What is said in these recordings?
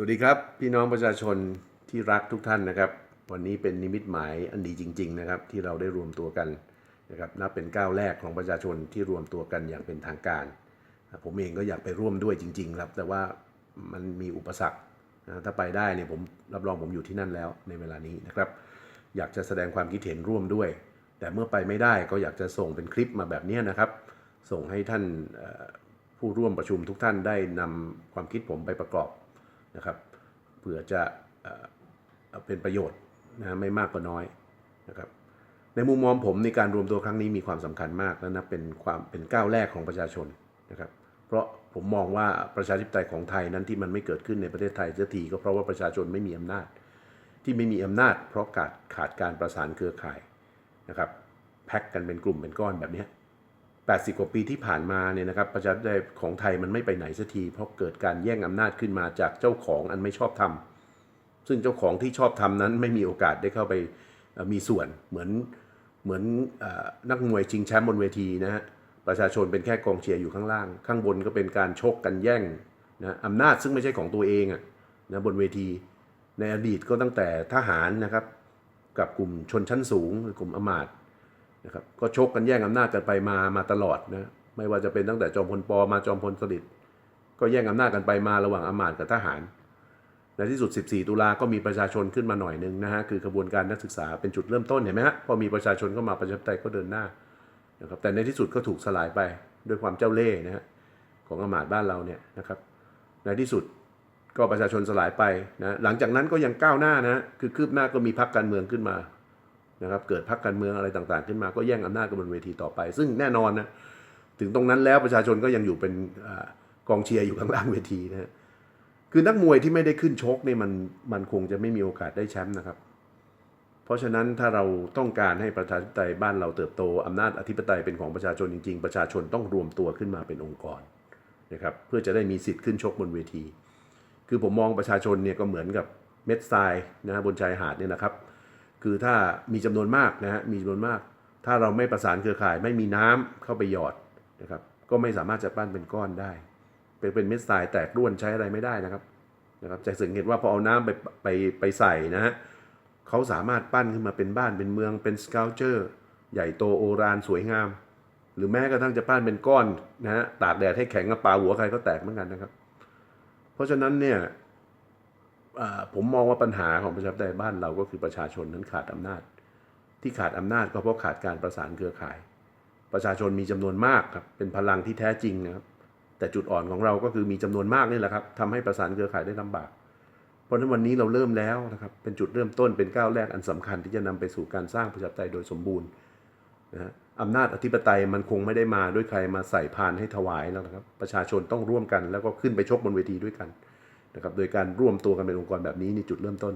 สวัสดีครับ พี่น้องประชาชนที่รักทุกท่านนะครับ วันนี้เป็นนิมิตหมายอันดีจริง ๆ นะครับ ที่เราได้รวมตัวกันนะครับนับเป็นก้าวแรกของประชาชนที่รวมตัวกันอย่างเป็นทางการ ผมเองก็อยากไปร่วมด้วยจริง ๆ ครับ แต่ว่ามันมีอุปสรรคนะถ้าไปได้เนี่ยผมรับรองผมอยู่ที่นั่นแล้วในเวลานี้นะครับ อยากจะแสดงความคิดเห็นร่วมด้วย แต่เมื่อไปไม่ได้ก็อยากจะส่งเป็นคลิปมาแบบนี้นะครับ ส่งให้ท่านผู้ร่วมประชุมทุกท่านได้นำความคิดผมไปประกอบ นะครับเผื่อจะเป็นประโยชน์นะไม่มากก็น้อยนะครับในมุมมองผมในการรวมตัวครั้งนี้มีความสำคัญมากและนับเป็นความเป็นก้าวแรกของประชาชนนะครับเพราะผมมองว่าประชาธิปไตยของไทยนั้นที่มันไม่เกิดขึ้นในประเทศไทยเสียทีก็เพราะว่าประชาชนไม่มีอำนาจ ที่ไม่มีอำนาจ เพราะขาดขาดการประสานเครือข่ายนะครับแพ็กกันเป็นกลุ่มเป็นก้อนแบบนี้ 80 กว่าปีที่ผ่านมาเนี่ยนะครับประชาธิปไตยของไทยมันไม่ไปไหนสักทีเพราะเกิดการแย่งอำนาจขึ้นมาจากเจ้าของอันไม่ชอบธรรมซึ่งเจ้าของที่ชอบทำนั้นไม่มีโอกาสได้เข้าไปมีส่วนเหมือนเหมือนอนักมวยชิงแชมป์บนเวทีนะฮะประชาชนเป็นแค่กองเชียร์อยู่ข้างล่าง ข้างบนก็เป็นการชกกันแย่งนะอำนาจซึ่งไม่ใช่ของตัวเองอะนะบนเวที ในอดีตก็ตั้งแต่ทหารนะครับ กับกลุ่มชนชั้นสูงหรือกลุ่มอมาตย์ นะครับก็ชกกันแย่งอำนาจกันไปมามาตลอดนะไม่ว่าจะเป็นตั้งแต่จอมพลปมาจอมพลสฤษดิ์ก็แย่งอำนาจกันไปมาระหว่างอำมาตย์กับทหาร ในที่สุด 14 ตุลาก็มีประชาชนขึ้นมาหน่อยหนึ่งนะฮะคือกระบวนการนักศึกษาเป็นจุดเริ่มต้นเห็นไหมฮะพอมีประชาชนเข้ามาประชาธิปไตยก็เดินหน้านะครับแต่ในที่สุดก็ถูกสลายไปด้วยความเจ้าเล่ห์นะฮะของอำมาตย์บ้านเราเนี่ยนะครับในที่สุดก็ประชาชนสลายไปนะหลังจากนั้นก็ยังก้าวหน้านะคือคืบหน้าก็มีพรรคการเมืองขึ้นมา นะครับเกิดพรรคการเมืองอะไรต่างๆ ขึ้นมาก็แย่งอำนาจกันบนเวทีต่อไป ซึ่งแน่นอนนะถึงตรงนั้นแล้วประชาชนก็ยังอยู่เป็นอกองเชียร์อยู่ข้างล่างเวทีนะฮะคือนักมวยที่ไม่ได้ขึ้นชกนี่มันมันคงจะไม่มีโอกาสได้แชมป์นะครับ เพราะฉะนั้นถ้าเราต้องการให้ประชาธิปไตยบ้านเราเติบโตอำนาจอธิปไตยเป็นของประชาชนจริง ๆ ประชาชนต้องรวมตัวขึ้นมาเป็นองค์กรนะครับเพื่อจะได้มีสิทธิ์ขึ้นชกบนเวที คือผมมองประชาชนเนี่ยก็เหมือนกับเม็ดทรายนะฮะบนชายหาดเนี่ยนะครับ คือถ้ามีจำนวนมากนะฮะมีจำนวนมาก ถ้าเราไม่ประสานเครือข่ายไม่มีน้ำเข้าไปหยอดนะครับก็ไม่สามารถจะปั้นเป็นก้อนได้ เป็นเป็นเม็ดทรายแตกร่วนใช้อะไรไม่ได้นะครับนะครับจะสังเกตว่าพอเอาน้ำไปไปไปใส่นะฮะเขาสามารถปั้นขึ้นมาเป็นบ้านเป็นเมืองเป็นสเกลเจอร์ใหญ่โตโอรานสวยงาม หรือแม้กระทั่งจะปั้นเป็นก้อนนะฮะตากแดดให้แข็งกับปาหัวใครก็แตกเหมือนกันนะครับ เพราะฉะนั้นเนี่ย ผมมองว่าปัญหาของประชาธิปไตยบ้านเราก็คือประชาชนนั้นขาดอำนาจ ที่ขาดอำนาจก็เพราะขาดการประสานเครือข่าย ประชาชนมีจำนวนมากครับเป็นพลังที่แท้จริงนะครับแต่จุดอ่อนของเราก็คือมีจำนวนมากนี่แหละครับทำให้ประสานเครือข่ายได้ลำบาก เพราะฉะนั้นวันนี้เราเริ่มแล้วนะครับเป็นจุดเริ่มต้นเป็นก้าวแรกอันสำคัญที่จะนำไปสู่การสร้างประชาธิปไตยโดยสมบูรณ์นะฮะอำนาจอธิปไตยมันคงไม่ได้มาด้วยใครมาใส่พานให้ถวายแล้วนะครับ ประชาชนต้องร่วมกันแล้วก็ขึ้นไปชกบนเวทีด้วยกัน นะครับโดยการร่วมตัวกันเป็นองค์กรแบบนี้นี่จุดเริ่มต้น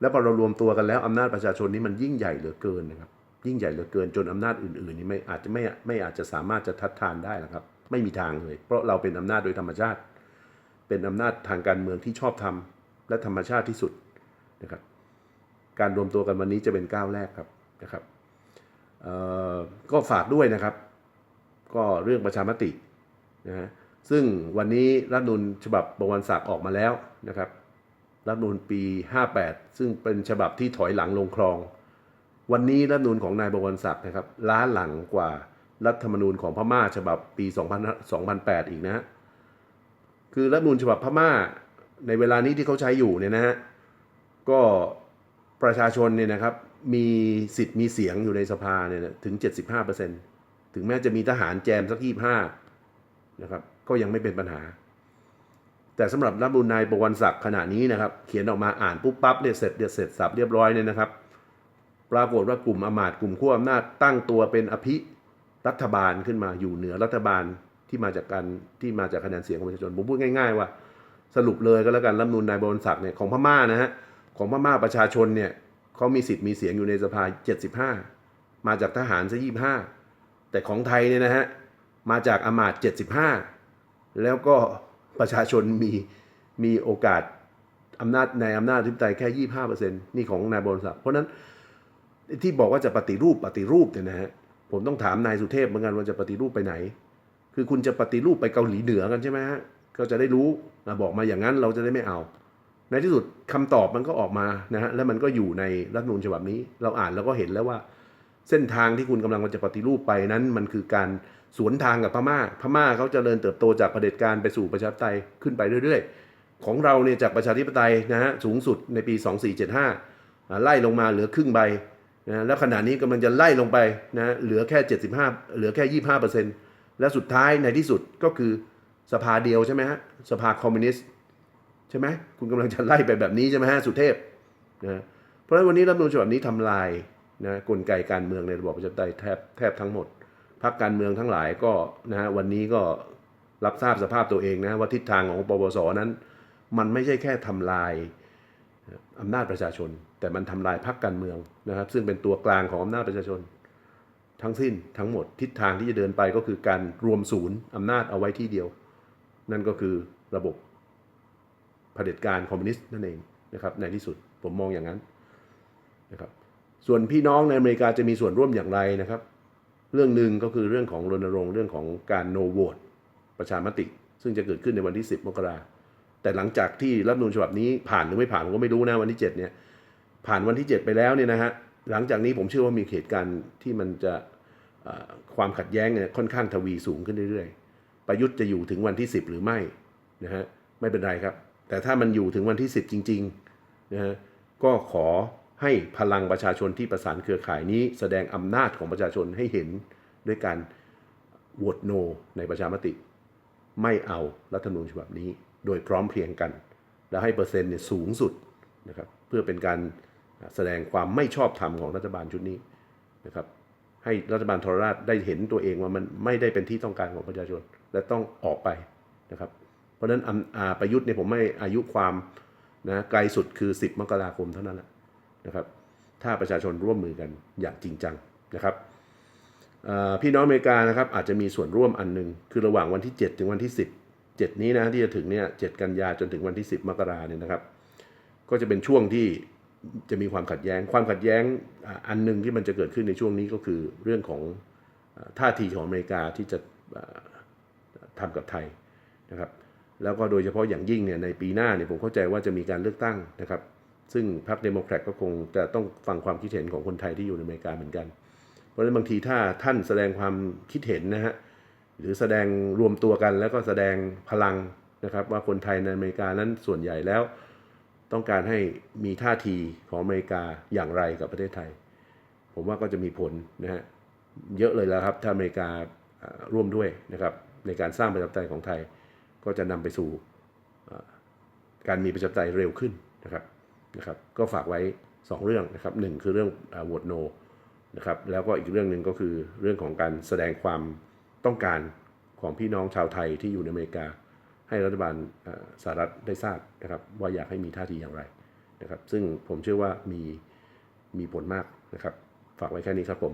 แล้วพอเรารวมตัวกันแล้วอำนาจประชาชนนี้มันยิ่งใหญ่เหลือเกินนะครับยิ่งใหญ่เหลือเกินจนอำนาจอื่นๆนี่ไม่อาจจะไม่ไม่อาจจะสามารถจะทัดทานได้นะครับ ไม่มีทางเลย เพราะเราเป็นอำนาจโดยธรรมชาติ เป็นอำนาจทางการเมืองที่ชอบทำและธรรมชาติที่สุดนะครับการรวมตัวกันวันนี้จะเป็นก้าวแรกครับนะครับก็ฝากด้วยนะครับ ก็เรื่องประชามตินะฮะ ซึ่งวันนี้รัฐธรรมนูญฉบับบวรศักดิ์ออกมาแล้วนะครับรัฐธรรมนูญปี 58 ซึ่งเป็นฉบับที่ถอยหลังลงคลอง วันนี้รัฐธรรมนูญของนายบวรศักดิ์นะครับล้าหลังกว่ารัฐธรรมนูญของพม่าฉบับปี2000 2008 อีกนะคือรัฐนูญฉบับพม่าในเวลานี้ที่เขาใช้อยู่เนี่ยนะฮะก็ประชาชนเนี่ยนะครับมีสิทธิ์มีเสียงอยู่ในสภาเนี่ยนะถึง 75%ถึงแม้จะมีทหารแจมสัก25นะครับ ก็ยังไม่เป็นปัญหา แต่สำหรับรัฐธรรมนูญนายบวรศักดิ์ขณะนี้นะครับ เขียนออกมาอ่านปุ๊บปั๊บเนี่ยเสร็จเดี๋ยวเสร็จสับเรียบร้อยเนี่ยนะครับ ปรากฏว่ากลุ่มอำมาตกลุ่มขั้วอำนาจตั้งตัวเป็นอภิรัฐบาลขึ้นมาอยู่เหนือรัฐบาลที่มาจากการที่มาจากคะแนนเสียงของประชาชนผมพูดง่าย ๆ ว่า สรุปเลยก็แล้วกันรัฐมนูญนายบวรศักดิ์เนี่ยของพม่านะฮะของพม่าประชาชนเนี่ยเขามีสิทธิ์มีเสียงอยู่ในสภา 75 มาจากทหารซะ25 แต่ของไทยเนี่ยนะฮะมาจากอำมาตย์75 แล้วก็ประชาชนมีมีโอกาสอำนาจในอำนาจอธิปไตยแค่ 25%นี่ของนายบวรศักดิ์เพราะนั้นที่บอกว่าจะปฏิรูปปฏิรูปเนี่ยนะฮะผมต้องถามนายสุเทพเหมือนกันว่าจะปฏิรูปไปไหน คือคุณจะปฏิรูปไปเกาหลีเหนือกันใช่ไหมฮะก็จะได้รู้บอกมาอย่างนั้นเราจะได้ไม่เอา ในที่สุดคำตอบมันก็ออกมานะฮะแล้วมันก็อยู่ในรัฐมนูญฉบับนี้ เราอ่านแล้วก็เห็นแล้วว่า เส้นทางที่คุณกำลังจะปฏิรูปไปนั้น มันคือการสวนทางกับพม่า พม่าเขาจเจริญเติบโตจากเผด็จการไปสู่ประชาธิปไตยขึ้นไปเรื่อย ๆ ของเราเนี่ยจากประชาธิปไตยนะฮะสูงสุดในปี 2475อ่าไล่ลงมาเหลือครึ่งใบนะแล้วขณะนี้กำลังจะไล่ลงไปนะเหลือแค่ 75 เหลือแค่ 25เปอร์เซ็นต์และสุดท้ายในที่สุดก็คือสภาเดียวใช่ไหมฮะสภาคอมมิวนิสต์ใช่ไหมคุณกำลังจะไล่ไปแบบนี้ใช่ไหมฮะสุเทพนะเพราะฉะนั้นวันนี้รัฐมนูญฉบับนี้ทำลาย นะกลไกการเมืองในระบอบประชาธิปไตยแทบแทบทั้งหมดพรรคการเมืองทั้งหลายก็นะฮะวันนี้ก็รับทราบสภาพตัวเองนะว่าทิศทางของปปสนั้น มันไม่ใช่แค่ทำลายอำนาจประชาชน แต่มันทำลายพรรคการเมืองนะครับ ซึ่งเป็นตัวกลางของอำนาจประชาชน ทั้งสิ้นทั้งหมดทิศทางที่จะเดินไปก็คือการรวมศูนย์อำนาจเอาไว้ที่เดียว นั่นก็คือระบบเผด็จการคอมมิวนิสต์นั่นเองนะครับในที่สุดผมมองอย่างนั้นนะครับ ส่วนพี่น้องในอเมริกาจะมีส่วนร่วมอย่างไรนะครับ เรื่องหนึ่งก็คือเรื่องของรณรงค์เรื่องของการ no vote ประชามติ ซึ่งจะเกิดขึ้นในวันที่ 10 มกราแต่หลังจากที่รัฐมนูญฉบับนี้ผ่านหรือไม่ผ่านผมก็ไม่รู้นะวันที่ 7 เนี่ย ผ่านวันที่ 7 ไปแล้วเนี่ยนะฮะหลังจากนี้ผมเชื่อว่ามีเหตุการณ์ที่มันจะความขัดแย้งเนี่ยค่อนข้างทวีสูงขึ้นเรื่อยๆ ประยุทธ์จะอยู่ถึงวันที่ 10 หรือไม่นะฮะไม่เป็นไรครับ แต่ถ้ามันอยู่ถึงวันที่ 10 จริงๆนะฮะก็ขอ ให้พลังประชาชนที่ประสานเครือข่ายนี้ แสดงอำนาจของประชาชนให้เห็นด้วยการโหวตโน ในประชามติ ไม่เอารัฐธรรมนูญฉบับนี้ โดยพร้อมเพรียงกัน และให้เปอร์เซ็นต์เนี่ยสูงสุดนะครับเพื่อเป็นการแสดงความไม่ชอบธรรมของรัฐบาลชุดนี้นะครับให้รัฐบาลทรราชได้เห็นตัวเองว่ามันไม่ได้เป็นที่ต้องการของประชาชน และต้องออกไปนะครับเพราะฉะนั้นอำอ่าประยุทธ์เนี่ยผมไม่อายุความนะไกลสุดคือ 10 มกราคมเท่านั้นแหละ นะครับ ถ้าประชาชนร่วมมือกันอย่างจริงจังนะครับพี่น้องอเมริกานะครับอาจจะมีส่วนร่วมอันหนึ่งคือระหว่างวันที่ 7 ถึงวันที่ 10 7 นี้นะที่จะถึงเนี่ย7กันยาจนถึงวันที่ 10 มกราเนี่ยนะครับ ก็จะเป็นช่วงที่จะมีความขัดแย้ง ความขัดแย้งอันหนึ่งที่มันจะเกิดขึ้นในช่วงนี้ก็คือเรื่องของท่าทีของอเมริกาที่จะอ่าทำกับไทยนะครับ แล้วก็โดยเฉพาะอย่างยิ่งเนี่ยในปีหน้าเนี่ยผมเข้าใจว่าจะมีการเลือกตั้งนะครับ ซึ่งพรรคเดโมแครตก็คงจะต้องฟังความคิดเห็นของคนไทยที่อยู่ในอเมริกาเหมือนกัน เพราะฉะนั้นบางทีถ้าท่านแสดงความคิดเห็นนะฮะหรือแสดงรวมตัวกันแล้วก็แสดงพลังนะครับ ว่าคนไทยในอเมริกานั้นส่วนใหญ่แล้ว ต้องการให้มีท่าทีของอเมริกาอย่างไรกับประเทศไทย ผมว่าก็จะมีผลนะฮะเยอะเลยแล้วครับถ้าอเมริการ่วมด้วยนะครับในการสร้างประชาธิปไตยของไทย ก็จะนำไปสู่การมีประชาธิปไตยเร็วขึ้นนะครับ นะครับก็ฝากไว้ 2 เรื่องนะครับหนึ่งคือเรื่องโหวตโนนะครับแล้วก็อีกเรื่องหนึ่งก็คือเรื่องของการแสดงความต้องการของพี่น้องชาวไทยที่อยู่ในอเมริกา ให้รัฐบาลสหรัฐได้ทราบนะครับว่าอยากให้มีท่าทีอย่างไรนะครับซึ่งผมเชื่อว่ามีมีผลมากนะครับฝากไว้แค่นี้ครับผม